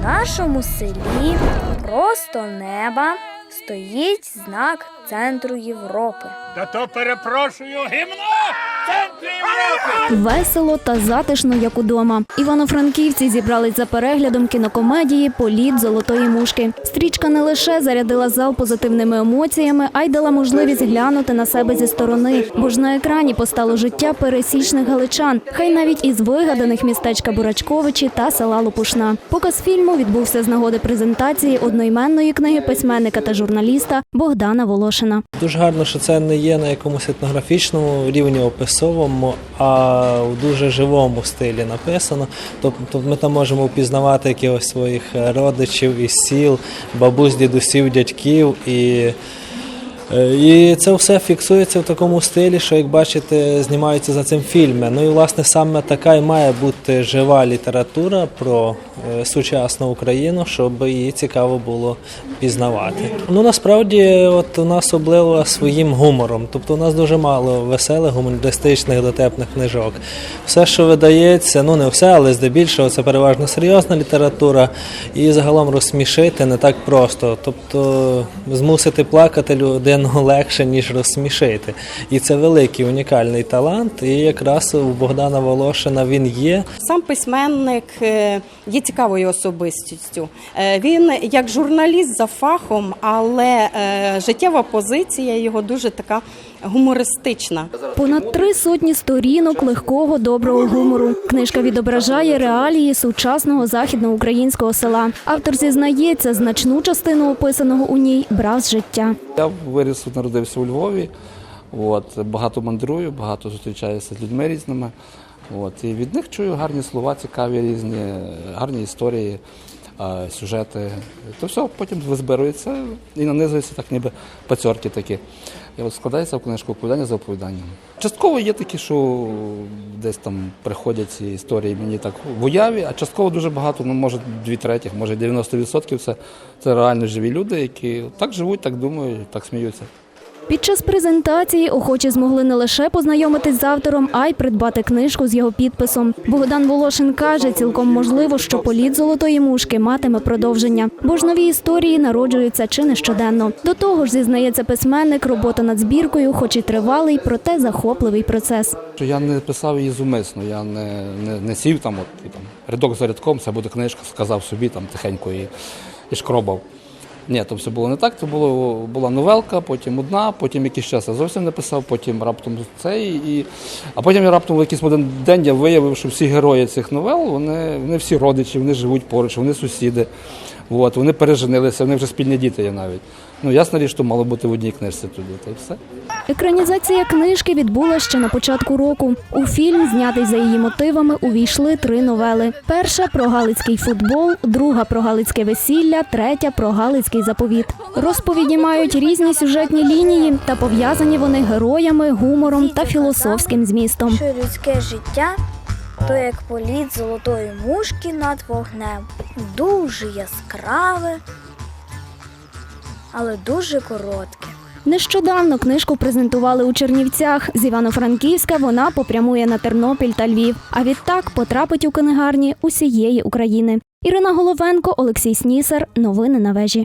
В нашому селі просто неба стоїть знак центру Європи. Та то перепрошую гімна. Весело та затишно, як удома. Івано-франківці зібрались за переглядом кінокомедії Політ золотої мушки. Стрічка не лише зарядила зал позитивними емоціями, а й дала можливість глянути на себе зі сторони. Бо ж на екрані постало життя пересічних галичан, хай навіть із вигаданих містечка Бурачковичі та села Лопушна. Показ фільму відбувся з нагоди презентації одноіменної книги письменника та журналіста Богдана Волошина. Дуже гарно, що це не є на якомусь етнографічному рівні описовому, а в дуже живому стилі написано. Тобто ми там можемо впізнавати якихось своїх родичів із сіл, бабусь, дідусів, дядьків і. Е, І це все фіксується в такому стилі, що, як бачите, знімаються за цим фільми. Ну і власне саме така і має бути жива література про е, сучасну Україну, щоб її цікаво було пізнавати. Ну насправді, от у нас облила своїм гумором. Тобто у нас дуже мало веселих, гумористичних дотепних книжок. Все, що видається, ну не все, але здебільшого це переважно серйозна література, і загалом розсмішити не так просто. Тобто змусити плакати людину легше, ніж розсмішити. І це великий унікальний талант. І якраз у Богдана Волошина він є. Сам письменник е, є цікавою особистістю. Е, Він як журналіст за фахом, але е, життєва позиція його дуже така гумористична. Понад три сотні сторінок легкого доброго гумору. Книжка відображає реалії сучасного західноукраїнського села. Автор зізнається, значну частину описаного у ній брав з життя. Я виріс, народився у Львові. От, багато мандрую, багато зустрічаюся з людьми різними. От, і від них чую гарні слова, цікаві різні, гарні історії, сюжети. То все потім зберується і нанизується так, ніби пацьорки такі. І от складається в книжку оповідання за оповіданням. Частково є такі, що десь там приходять ці історії мені так в уяві, а частково дуже багато, ну може дві третіх, може 90% це, це реально живі люди, які так живуть, так думають, так сміються. Під час презентації охочі змогли не лише познайомитись з автором, а й придбати книжку з його підписом. Богдан Волошин каже, цілком можливо, що політ золотої мушки матиме продовження, бо ж нові історії народжуються чи не щоденно. До того ж, зізнається письменник, робота над збіркою, хоч і тривалий, проте захопливий процес. Я не писав її зумисно, я не, не, не сів там, от, і, там, рядок за рядком, це буде книжка, сказав собі там тихенько і, і шкробав. Ні, то все було не так. Це було, була новелка, потім одна, потім якийсь час я зовсім не писав, потім раптом цей. І... А потім я раптом в якийсь один день я виявив, що всі герої цих новел, вони, вони всі родичі, вони живуть поруч, вони сусіди. От, вони переженилися, вони вже спільні діти є навіть. Ну, ясна річ, що мало бути в одній книжці тоді, та й все. Екранізація книжки відбулася ще на початку року. У фільм, знятий за її мотивами, увійшли три новели: перша про галицький футбол, друга про галицьке весілля, третя про галицький заповіт. Розповіді мають різні сюжетні лінії та пов'язані вони героями, гумором та філософським змістом. Людське життя то як політ золотої мушки над вогнем. Дуже яскраве, але дуже коротке. Нещодавно книжку презентували у Чернівцях. З Івано-Франківська вона попрямує на Тернопіль та Львів. А відтак потрапить у книгарні усієї України. Ірина Головенко, Олексій Снісар. Новини на вежі.